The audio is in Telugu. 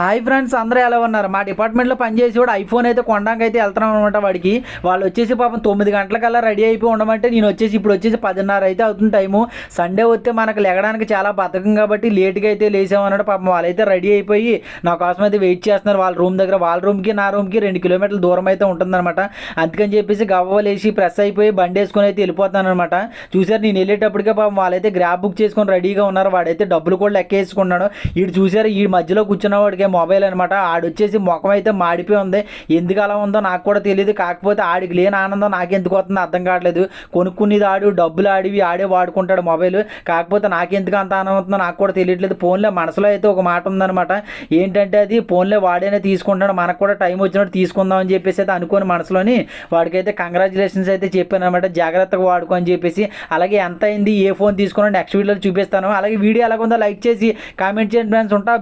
హాయ్ ఫ్రెండ్స్ అందరూ ఎలా ఉన్నారు? మా డిపార్ట్మెంట్లో పనిచేసి కూడా ఐఫోన్ అయితే కొనడానికి అయితే వెళ్తున్నాం అనమాట వాడికి. వాళ్ళు వచ్చేసి పాపం తొమ్మిది గంటలకల్లా రెడీ అయిపోయి ఉండమంటే నేను వచ్చేసి ఇప్పుడు వచ్చేసి పదిన్నర అయితే అవుతుంది టైము. సండే వస్తే మనకు లెగడానికి చాలా బతకం కాబట్టి లేట్గా అయితే లేసామన్నాడు పాపం వాళ్ళైతే రెడీ అయిపోయి నా కోసం అయితే వెయిట్ చేస్తున్నారు. వాళ్ళ రూమ్ దగ్గర వాళ్ళ రూమ్కి నా రూమ్కి రెండు కిలోమీటర్ల దూరం అయితే ఉంటుందన్నమాట. అందుకని చెప్పేసి గవ్వలేసి ప్రెస్ అయిపోయి బండి వేసుకొని అయితే వెళ్ళిపోతాను అనమాట చూసారు నేను వెళ్ళేటప్పటికే పాపం వాళ్ళైతే గ్రాబ్ బుక్ చేసుకొని రెడీగా ఉన్నారు. వాడైతే డబ్బులు కూడా లెక్క వేసుకున్నాడు వీడు చూసారు ఈ మధ్యలో కూర్చున్న వాడికి మొబైల్ అనమాట ఆడొచ్చేసి ముఖం అయితే మాడిపోయి ఉంది. ఎందుకు అలా ఉందో నాకు కూడా తెలియదు కాకపోతే ఆడికి లేని ఆనందం నాకు ఎందుకు వస్తుందో అర్థం కావట్లేదు. కొనుక్కునేది ఆడు డబ్బులు ఆడివి ఆడే వాడుకుంటాడు మొబైల్ కాకపోతే నాకెందుకు అంత ఆనందం అవుతుందో నాకు కూడా తెలియట్లేదు. ఫోన్లో మనసులో అయితే ఒక మాట ఉందన్నమాట. ఏంటంటే అది ఫోన్లో వాడేనే తీసుకుంటాడు. మనకు కూడా టైం వచ్చినట్టు తీసుకుందాం అని చెప్పేసి అయితే అనుకోని మనసులోని వాడికైతే కంగ్రాచులేషన్స్ అయితే చెప్పాను అనమాట జాగ్రత్తగా వాడుకో అని చెప్పేసి. అలాగే ఎంత అయింది ఏ ఫోన్ తీసుకున్నా నెక్స్ట్ వీడియోలో చూపిస్తాను. అలాగే వీడియో ఎలాగుందో లైక్ చేసి కామెంట్ చేయండి ఫ్రెండ్స్ ఉంటా